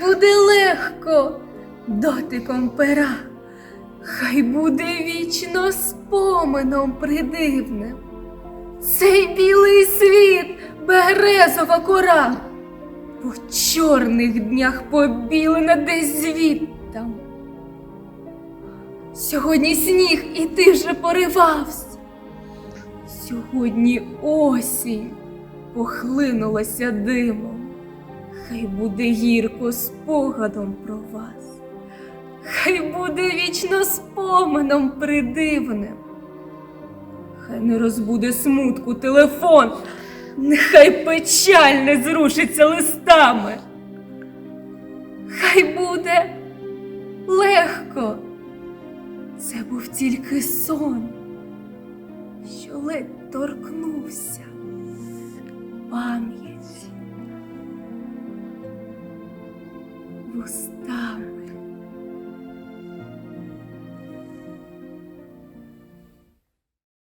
буде легко дотиком пера, хай буде вічно споменом придивним. Цей білий світ березова кора, по чорних днях побілена десь звідтам. Сьогодні сніг і ти вже поривався. Сьогодні осінь похлинулася димом. Хай буде гірко спогадом про вас, хай буде вічно споменом придивним. Хай не розбуде смутку телефон, нехай печаль не зрушиться листами. Хай буде легко. Це був тільки сон, що ледь торкнувся устав.